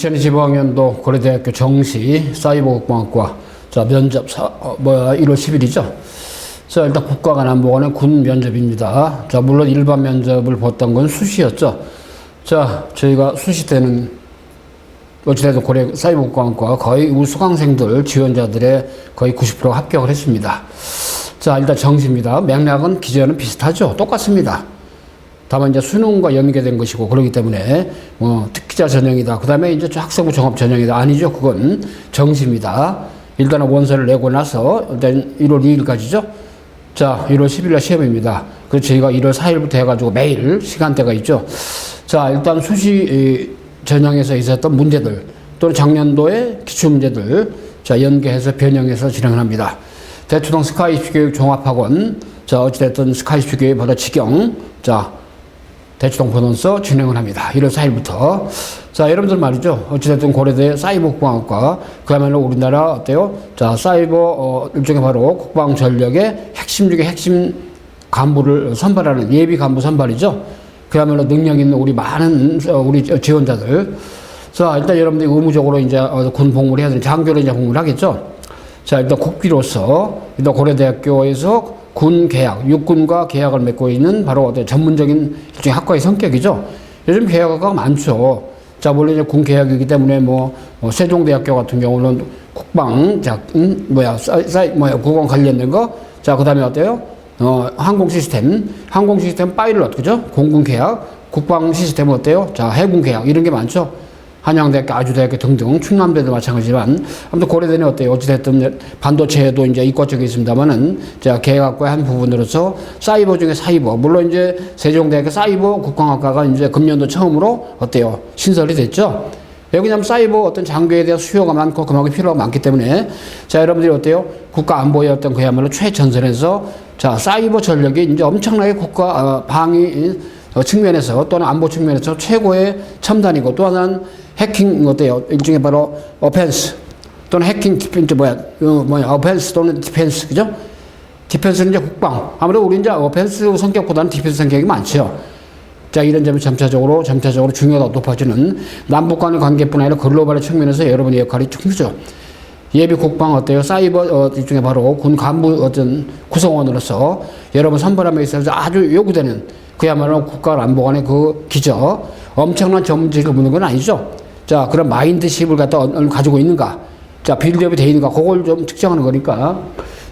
2025학년도 고려대학교 정시 사이버국방학과 자 면접 사, 어, 뭐야 1월 10일이죠. 자 일단 국가간 안보관의 군 면접입니다. 자 물론 일반 면접을 봤던 건 수시였죠. 자 저희가 수시 때는 어찌됐든 고려 사이버국방학과 거의 우수강생들 지원자들의 거의 90% 합격을 했습니다. 자 일단 정시입니다. 맥락은 기존은 비슷하죠. 똑같습니다. 다만 이제 수능과 연계된 것이고 그렇기 때문에 뭐 특기자 전형이다. 그다음에 이제 학생부 종합 전형이다. 아니죠. 그건 정시입니다. 일단은 원서를 내고 나서 일단 1월 2일까지죠. 자, 1월 10일 날 시험입니다. 그래서 저희가 1월 4일부터 해가지고 매일 시간대가 있죠. 자, 일단 수시 이, 전형에서 있었던 문제들 또는 작년도의 기출 문제들 자 연계해서 변형해서 진행을 합니다. 대초동 스카이슈 교육 종합학원 자 어찌됐든 스카이슈 교육보다 지경 자 대추동 본원서 진행을 합니다. 1월 4일부터. 자, 여러분들 말이죠. 어찌됐든 고려대 사이버 국방학과, 그야말로 우리나라 어때요? 자, 사이버, 어, 일종의 바로 국방 전력의 핵심 중에 핵심 간부를 선발하는 예비 간부 선발이죠. 그야말로 능력 있는 우리 많은 어, 우리 지원자들. 자, 일단 여러분들이 의무적으로 이제 어, 군 복무를 해야 되는 장교를 이제 복무를 하겠죠. 자, 일단 국비로서 일단 고려대학교에서 군 계약, 육군과 계약을 맺고 있는 바로 어떤 전문적인 일종의 학과의 성격이죠. 요즘 계약학과가 많죠. 자, 원래 이제 군 계약이기 때문에 뭐, 뭐 세종대학교 같은 경우는 국방, 자, 음, 뭐야, 사이, 사이, 뭐야, 국방 관련된 거. 자, 그 다음에 어때요? 어, 항공 시스템, 항공 시스템 파일럿, 그죠? 공군 계약, 국방 시스템 어때요? 자, 해군 계약, 이런 게 많죠. 한양대학교, 아주대학교 등등, 충남대도 마찬가지지만, 아무튼 고려대는 어때요? 어찌됐든 반도체도 이제 이과 쪽에 있습니다만은, 자, 계약학과의 한 부분으로서 사이버 중에 사이버, 물론 이제 세종대학교 사이버 국방학과가 이제 금년도 처음으로 어때요? 신설이 됐죠? 왜 그냐면 사이버 어떤 장교에 대한 수요가 많고 그만큼 필요가 많기 때문에 자 여러분들이 어때요? 국가 안보의 어떤 그야말로 최전선에서 자 사이버 전력이 이제 엄청나게 국가 어, 방위 어, 측면에서 또는 안보 측면에서 최고의 첨단이고 또 하나는 해킹 어때요? 일종의 바로 어펜스 또는 해킹 디펜스 뭐야 어, 뭐야 어펜스 또는 디펜스 그죠? 디펜스는 이제 국방 아무래도 우리 이제 어펜스 성격보다는 디펜스 성격이 많죠. 자, 이런 점이 점차적으로, 점차적으로 중요도가 높아지는 남북 간의 관계뿐 아니라 글로벌의 측면에서 여러분의 역할이 크죠. 예비 국방 어때요? 사이버, 어, 일종의 바로 군 간부 어떤 구성원으로서 여러분 선발함에 있어서 아주 요구되는 그야말로 국가 안보관의 그 기저, 엄청난 전문직을 묻는 건 아니죠. 자, 그런 마인드십을 갖다 얼 가지고 있는가. 자, 빌드업이 돼 있는가. 그걸 좀 측정하는 거니까.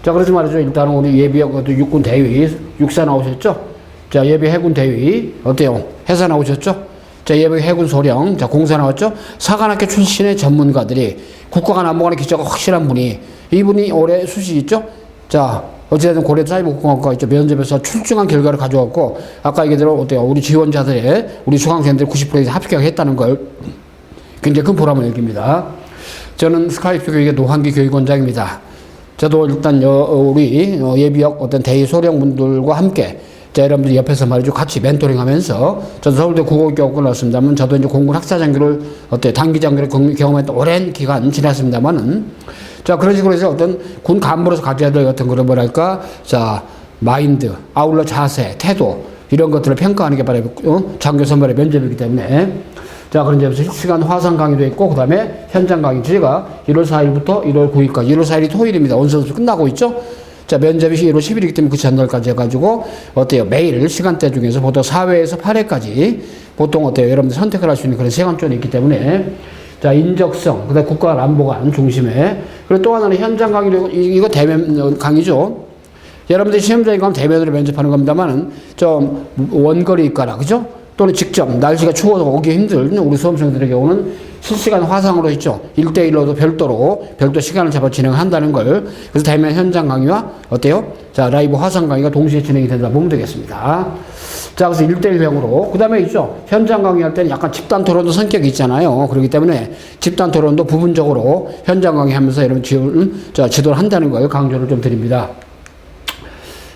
자, 그래서 말이죠. 일단은 우리 예비 육군 대위, 육사 나오셨죠? 자, 예비 해군 대위 어때요? 해사 나오셨죠? 자, 예비 해군 소령, 자, 공사 나왔죠? 사관학교 출신의 전문가들이 국가간 안보관의 기초가 확실한 분이 이분이 올해 수시 있죠? 자, 어찌됐든 고려 국방학과 있죠. 면접에서 출중한 결과를 가져왔고 아까 얘기대로 어때요? 우리 지원자들의 우리 수강생들 90% 이상 합격했다는 걸 굉장히 큰 보람을 느낍니다. 저는 스카이프 교육의 노한기 교육원장입니다. 저도 일단 여, 우리 예비역 어떤 대의 소령분들과 함께 자, 여러분들 옆에서 말이죠. 같이 멘토링 하면서, 저도 서울대 국어교육 끝났습니다만, 저도 이제 공군 학사장교를, 어때, 단기장교를 경험했던 오랜 기간 지났습니다만은, 자, 그런 식으로 해서 어떤 군 간부로서 가져야 될 어떤 그런 뭐랄까, 자, 마인드, 아울러 자세, 태도, 이런 것들을 평가하는 게 바로, 어? 장교 선발의 면접이기 때문에, 자, 그런 점에서 실시간 화상 강의도 있고, 그 다음에 현장 강의. 저희가 1월 4일부터 1월 9일까지, 1월 4일이 토요일입니다. 원서수 끝나고 있죠? 자, 면접이 1월 10일이기 때문에 그 전날까지 해가지고, 어때요? 매일 시간대 중에서 보통 4회에서 8회까지 보통 어때요? 여러분들 선택을 할 수 있는 그런 시간존이 있기 때문에, 자, 인적성, 그 다음에 국가 안보관 중심에, 그리고 또 하나는 현장 강의도, 이거 대면 강의죠. 여러분들이 시험장에 가면 대면으로 면접하는 겁니다만은, 좀 원거리 있거나, 그죠? 또는 직접 날씨가 추워서 오기 힘든 우리 수험생들의 경우는 실시간 화상으로 있죠. 1대1로도 별도로 별도 시간을 잡아 진행한다는 걸 그래서 대면 현장 강의와 어때요? 자 라이브 화상 강의가 동시에 진행이 된다 보면 되겠습니다. 자 그래서 1대1병으로 그 다음에 있죠. 현장 강의할 때는 약간 집단 토론도 성격이 있잖아요. 그렇기 때문에 집단 토론도 부분적으로 현장 강의하면서 여러분 지원, 자, 지도를 한다는 걸 강조를 좀 드립니다.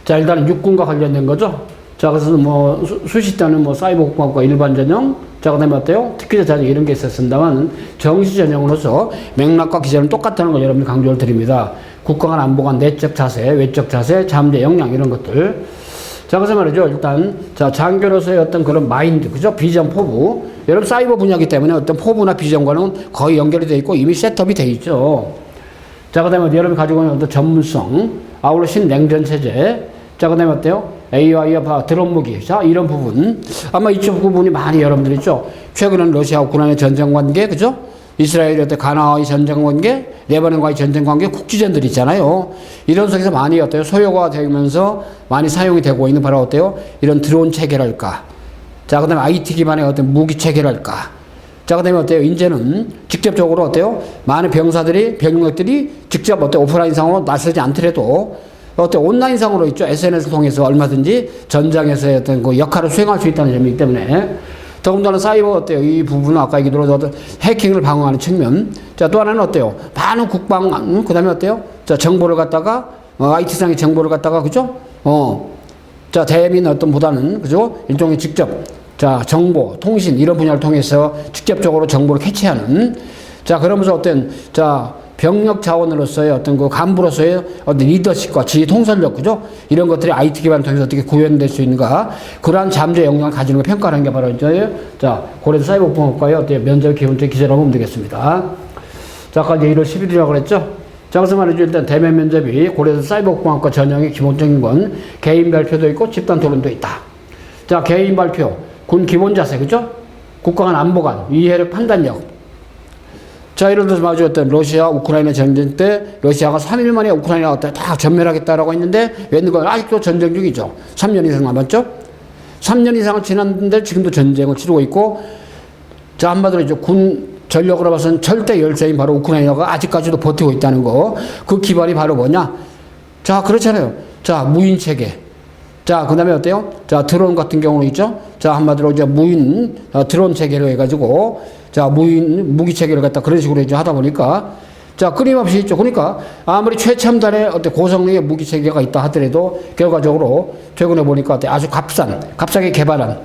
자 일단은 육군과 관련된 거죠. 자, 그래서 뭐, 수, 시 때는 뭐, 사이버 국방과 일반 전형, 자, 그 다음에 어때요? 특기자 전형 이런 게 있었습니다만, 정시 전형으로서 맥락과 기재는 똑같다는 걸 여러분이 강조를 드립니다. 국가간 안보관 내적 자세, 외적 자세, 잠재 역량 이런 것들. 자, 자, 그래서 말이죠. 일단, 자, 장교로서의 어떤 그런 마인드, 그죠? 비전 포부. 여러분 사이버 분야이기 때문에 어떤 포부나 비전과는 거의 연결이 돼 있고 이미 셋업이 돼 있죠. 자, 그 다음에 여러분이 가지고 있는 어떤 전문성, 아울러 신냉전 체제, 자, 그 다음에 어때요? AI와 드론 무기, 자, 이런 부분. 아마 이쪽 부분이 많이 여러분들 있죠. 최근은 러시아 우크라이나 전쟁 관계, 그죠? 이스라엘의 어떤 가나와의 전쟁 관계, 레바논과의 전쟁 관계, 국지전들 있잖아요. 이런 속에서 많이 어때요? 소요가 되면서 많이 사용이 되고 있는 바로 어때요? 이런 드론 체계랄까. 자, 그 다음에 IT 기반의 어떤 무기 체계랄까. 자, 그 다음에 어때요? 이제는 직접적으로 어때요? 많은 병사들이, 병력들이 직접 어때 오프라인 상으로 나서지 않더라도 어때 온라인상으로 있죠. SNS를 통해서 얼마든지 전장에서의 어떤 그 역할을 수행할 수 있다는 점이기 때문에 더군다나 사이버 어때요? 이 부분은 아까 얘기로 어떤 해킹을 방어하는 측면. 자, 또 하나는 어때요? 많은 국방, 음, 그 다음에 어때요? 자, 정보를 갖다가, 어, IT상의 정보를 갖다가, 그죠? 어, 자, 대민 어떤 보다는, 그죠? 일종의 직접, 자, 정보, 통신, 이런 분야를 통해서 직접적으로 정보를 캐치하는, 자, 그러면서 어떤, 자, 병력 자원으로서의 어떤 그 간부로서의 어떤 리더십과 지휘 통솔력, 그죠? 이런 것들이 IT 기반을 통해서 어떻게 구현될 수 있는가, 그러한 잠재 역량을 가지는 걸 평가하는 게 바로 이제, 자, 고려대 사이버 공학과의 어떤 면접 기본적 기재라고 보면 되겠습니다. 자, 아까 이제 1월 10일이라고 그랬죠? 자, 그래서 말이죠. 일단 대면 면접이 고려대 사이버공학과 전형의 기본적인 건 개인 발표도 있고 집단 토론도 있다. 자, 개인 발표, 군 기본 자세, 그죠? 국가간 안보관, 이해력 판단력. 자, 예를 들어서 말이죠. 어떤 러시아, 우크라이나 전쟁 때 러시아가 3일 만에 우크라이나가 다 전멸하겠다라고 했는데 웬걸 아직도 전쟁 중이죠. 3년 이상 남았죠? 3년 이상은 지났는데 지금도 전쟁을 치르고 있고 자, 한마디로 이제 군 전력으로 봐서는 절대 열세인 바로 우크라이나가 아직까지도 버티고 있다는 거. 그 기반이 바로 뭐냐? 자, 그렇잖아요. 자, 무인 체계. 자, 그 다음에 어때요? 자, 드론 같은 경우는 있죠? 자, 한마디로 이제 무인 어, 드론 체계로 해가지고, 자, 무인 무기 체계를 갖다 그런 식으로 이제 하다 보니까, 자, 끊임없이 있죠. 그러니까 아무리 최첨단의 어떤 고성능의 무기 체계가 있다 하더라도 결과적으로 최근에 보니까 아주 값싼, 값싸게 개발한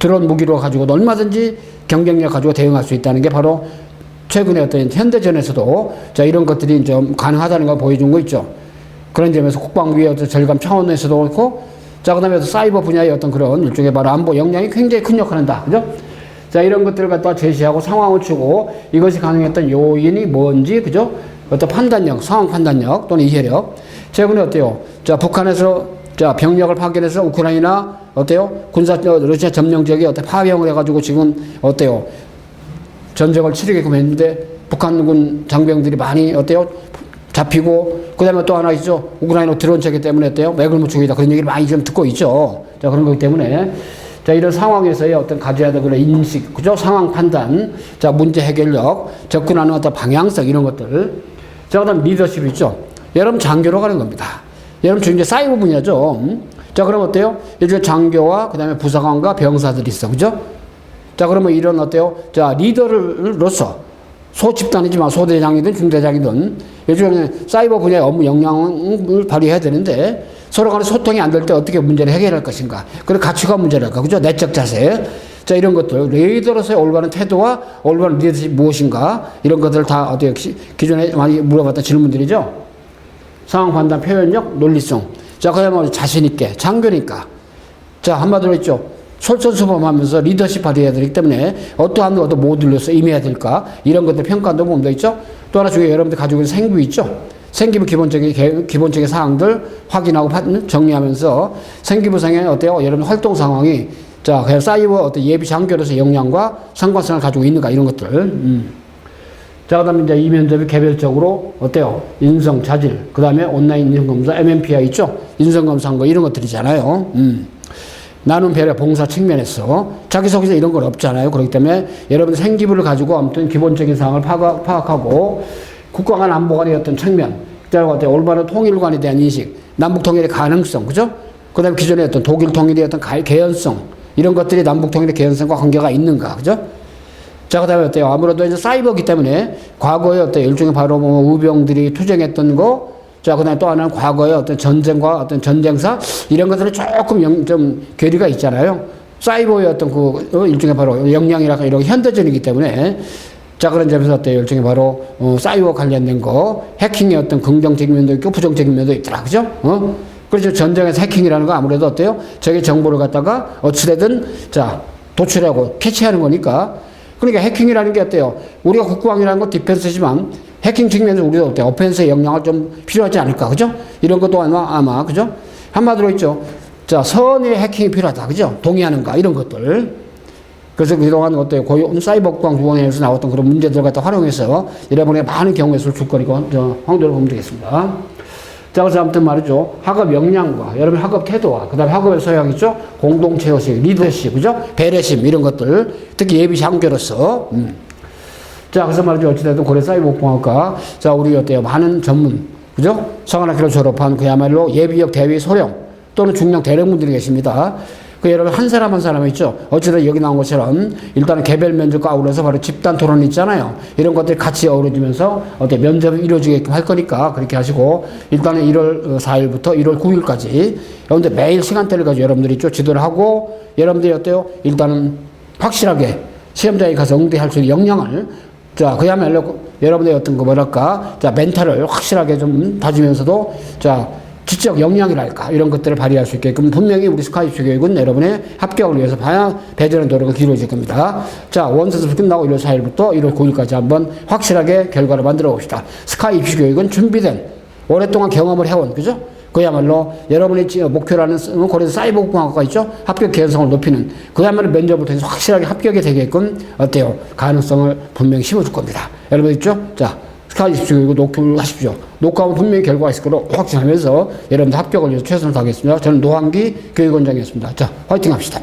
드론 무기로 가지고 얼마든지 경쟁력 가지고 대응할 수 있다는 게 바로 최근에 어떤 현대전에서도 자 이런 것들이 좀 가능하다는 걸 보여준 거 있죠. 그런 점에서 국방부의 어떤 절감 차원에서도 그렇고 자 그 다음에 사이버 분야의 어떤 그런 일종의 바로 안보 역량이 굉장히 큰 역할을 한다. 그죠? 자 이런 것들을 갖다 제시하고 상황을 주고 이것이 가능했던 요인이 뭔지 그죠? 어떤 판단력, 상황 판단력 또는 이해력. 최근에 어때요? 자 북한에서 자 병력을 파견해서 우크라이나 어때요? 군사 러시아 점령 지역에 어때 파병을 해 가지고 지금 어때요? 전쟁을 치르게끔 했는데 북한군 장병들이 많이 어때요? 잡히고 그다음에 또 하나 있죠. 우크라이나 드론 체계 때문에 어때요? 맥을 못 추고 있다 그런 얘기를 많이 좀 듣고 있죠. 자 그런 거기 때문에 자 이런 상황에서의 어떤 가져야 될 그런 인식, 그죠? 상황 판단, 자 문제 해결력, 접근하는 어떤 방향성 이런 것들. 자 그 다음 리더십 있죠. 여러분 장교로 가는 겁니다. 여러분 지금 이제 사이버 분야죠. 음? 자 그럼 어때요? 이제 장교와 그 다음에 부사관과 병사들이 있어, 그죠? 자 그러면 이런 어때요? 자 리더로서 소집단이지만 소대장이든 중대장이든 요즘에 사이버 분야의 업무 역량을 발휘해야 되는데 서로 간에 소통이 안 될 때 어떻게 문제를 해결할 것인가. 그리고 가치관 문제랄까. 그죠? 내적 자세. 자 이런 것들. 리더로서의 올바른 태도와 올바른 리더십이 무엇인가. 이런 것들을 다 어떻게 기- 기존에 많이 물어봤던 질문들이죠? 상황 판단 표현력 논리성. 자 그야말로 자신 있게 장교니까. 자 한마디로 있죠. 솔선수범하면서 리더십 발휘해야 되기 때문에 어떠한 어떤 모듈로서 임해야 될까? 이런 것들 평가도 보면 돼 있죠. 또 하나 중에 여러분들 가지고 있는 생규 있죠. 생기부 기본적인 개- 기본적인 사항들 확인하고 파- 정리하면서 생기부상의 어때요? 여러분 활동 상황이 자 그냥 사이버 어떤 예비 장교로서 역량과 상관성을 가지고 있는가 이런 것들. 음. 자, 그 다음에 이제 이 면접이 개별적으로 어때요? 인성, 자질, 그 다음에 온라인 인성 검사, MMPI 있죠? 인성 검사 한 거 이런 것들이잖아요. 음. 나눔 배려 봉사 측면에서 자기소개서 이런 건 없잖아요. 그렇기 때문에 여러분 생기부를 가지고 아무튼 기본적인 사항을 파악, 파악하고 국가 간 안보관의 어떤 측면, 그다음에 어때 올바른 통일관에 대한 인식, 남북 통일의 가능성, 그죠? 그다음에 기존의 어떤 독일 통일의 어떤 가- 개연성 이런 것들이 남북 통일의 개연성과 관계가 있는가, 그죠? 자, 그 다음에 어때요? 아무래도 이제 사이버기 때문에 과거에 어떤 일종의 바로 뭐 우병들이 투쟁했던 거, 자, 그 다음에 또 하나는 과거의 어떤 전쟁과 어떤 전쟁사, 이런 것들은 조금 영, 좀 괴리가 있잖아요. 사이버의 어떤 그 어, 일종의 바로 역량이랄까 이런 게 현대전이기 때문에 자, 그런 점에서 어때요? 일종의 바로 어, 사이버 관련된 거, 해킹의 어떤 긍정적인 면도 있고 부정적인 면도 있더라. 그죠? 어? 그렇죠. 전쟁에서 해킹이라는 거 아무래도 어때요? 적의 정보를 갖다가 어찌되든 자, 도출하고 캐치하는 거니까. 그러니까 해킹이라는 게 어때요? 우리가 국방이라는 건 디펜스지만 해킹 측면에서 우리도 어때요? 오펜스의 역량을 좀 필요하지 않을까. 그죠? 이런 것도 아마, 아마, 그죠? 한마디로 있죠. 자, 선의 해킹이 필요하다. 그죠? 동의하는가. 이런 것들. 그래서 그동안 어때요? 고용 사이버 국방 구원에서 나왔던 그런 문제들 갖다 활용해서 여러분의 많은 경우에 술줄거리고 황도를 보면 되겠습니다. 자, 그래서 아무튼 말이죠. 학업 역량과 여러분 학업 태도와 그 다음에 학업의 소양 있죠. 공동체 의식, 리더십, 그죠? 배려심 이런 것들 특히 예비 장교로서 음. 자, 그래서 말이죠. 어찌됐든 고려 사이버 국방학과 자, 우리 어때요? 많은 전문 그죠? 성안학교를 졸업한 그야말로 예비역 대위 소령 또는 중령 대령분들이 계십니다. 그 여러분 한 사람 한 사람 있죠. 어쨌든 여기 나온 것처럼 일단은 개별 면접과 아울러서 바로 집단 토론 있잖아요. 이런 것들이 같이 어우러지면서 어때 면접이 이루어지게끔 할 거니까 그렇게 하시고 일단은 1월 4일부터 1월 9일까지 여러분들 매일 시간대를 가지고 여러분들이 있죠. 지도를 하고 여러분들이 어때요? 일단은 확실하게 시험장에 가서 응대할 수 있는 역량을 자, 그야말로 여러분의 어떤 그 뭐랄까, 자, 멘탈을 확실하게 좀 다지면서도, 자, 지적 역량이랄까, 이런 것들을 발휘할 수 있게끔 분명히 우리 스카이프 교육은 여러분의 합격을 위해서 봐야 배전의 노력을 기울여질 겁니다. 자, 원서수 끝나고 1월 4일부터 1월 9일까지 한번 확실하게 결과를 만들어 봅시다. 스카이프 교육은 준비된, 오랫동안 경험을 해온, 그죠? 그야말로 여러분의 지- 목표라는 스- 고려 사이버 국방학과 있죠? 합격 개연성을 높이는 그야말로 면접을 통해서 확실하게 합격이 되게끔 어때요? 가능성을 분명히 심어줄 겁니다. 여러분 있죠? 자, 스카이십시오. 그리고 녹화를 하십시오. 녹화하면 분명히 결과가 있을 거로 확신하면서 여러분들 합격을 위해서 최선을 다하겠습니다. 저는 노한기 교육원장이었습니다. 자, 화이팅 합시다.